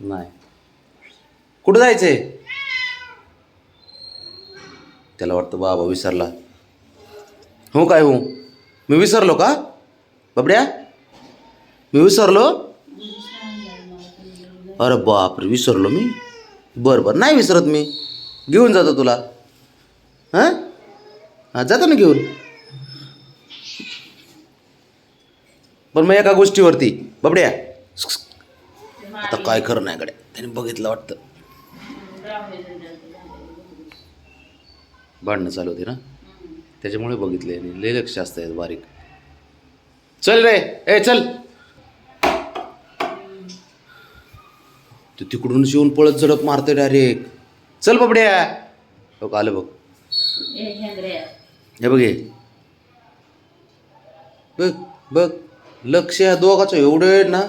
नाही. कुठं जायचंय? त्याला वाटतं बाबा विसरला. हो काय हो? मी विसरलो का? बाबड्या? मी विसरलो? अरे बापरे विसरलो मी? बरं बरं. नाही विसरत मी. घेऊन जातो तुला. हां? हां जातो ना घेऊन. पण मग एका गोष्टीवरती. बाबड्या. आता काय खरं नाही गड्या. त्याने बघितलं वाटतं. भांडणं चालू होती ना? त्याच्यामुळे बघितले लय लक्ष असतं बारीक. चल रे. ए चल. तू तिकडूनच येऊन पळत झडप मारतोय डायरेक्ट चल बाबड्या. हो का आलं बघ. हे बघ हे. बघ बघ. लक्ष या दोघाचं एवढं ना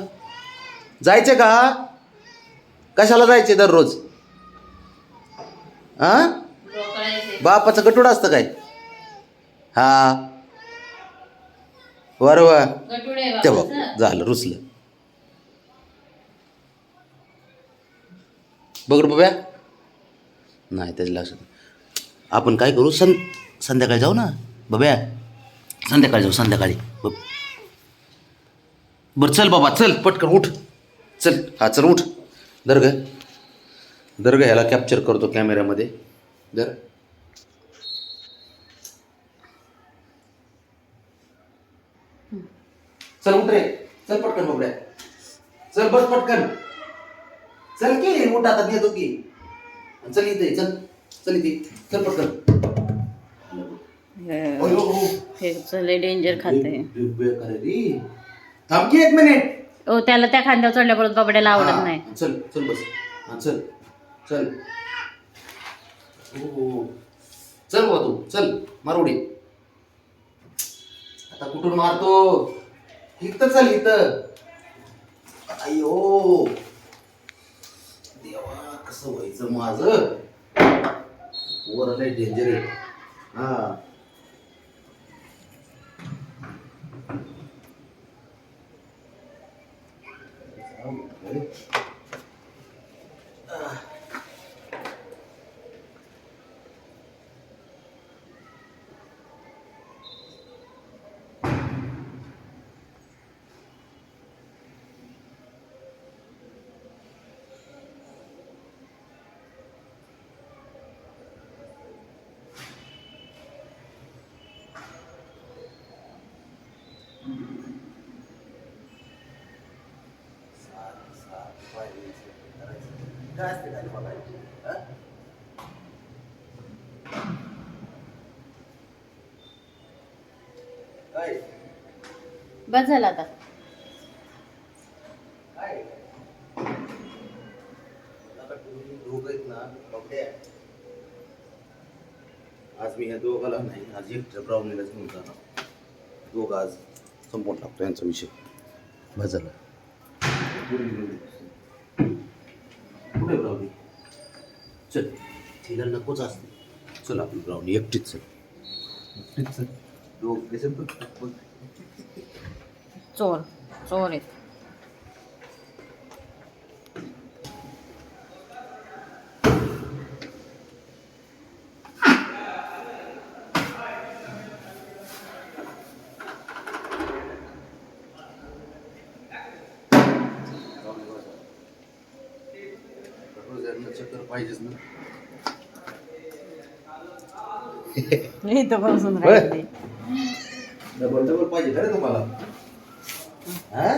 जायचं का? कशाला जायचे दररोज? हा बापाचं गटूड असतं काय? हा. वा ते बघ झालं रुसलं. बघ बाब्या. नाही त्याच्या लक्षात. आपण काय करू? सं संध्याकाळी जाऊ ना बाब्या. संध्याकाळी जाऊ संध्याकाळी. बरं चल बाबा चल पटकन उठ. चल हा चल उठ. दर ग. दर ग ह्याला कॅप्चर करतो कॅमेऱ्यामध्ये दर चल उठ रे. चल पटकन बाबड्या. चल बस पटकन. चल की उठ आता देतो की. चल इथे चल. चल इथे. चल पटकन. हो. चले डेंजर खाते. रे. थांब की एक मिनिट ओ त्याला त्या खांद्यावर चढल्या परत बाबड्याला आवडत हा, नाही. चल चल बस. हा चल. चल. हो, हो, हो. चल बाबा तू चल मारवडी आता कुठून मारतो? इथं चल इथं. अयो देवा कसं व्हायचं माझं? वर लय डेंजर आहे हा. Thank mm you. काय असते खाली बघायची? काय? बस झालं आता. काय? आज मी या दोघाला नाही आज एकट्या ब्राउनीलाच घेऊन जाणार. दोघं आज संपवून टाकतो यांचा विषय. बस झालं. कुठे ब्राउनी? चल. तिला नकोच असते चल आपली ब्राउनी एकटीच चल. एकटीच चल. चोर चोर आहे रोज यांना चक्कर पाहिजेच ना. इथं बसून होय. राहिले. डबल डबल पाहिजे का रे तुम्हाला? हा?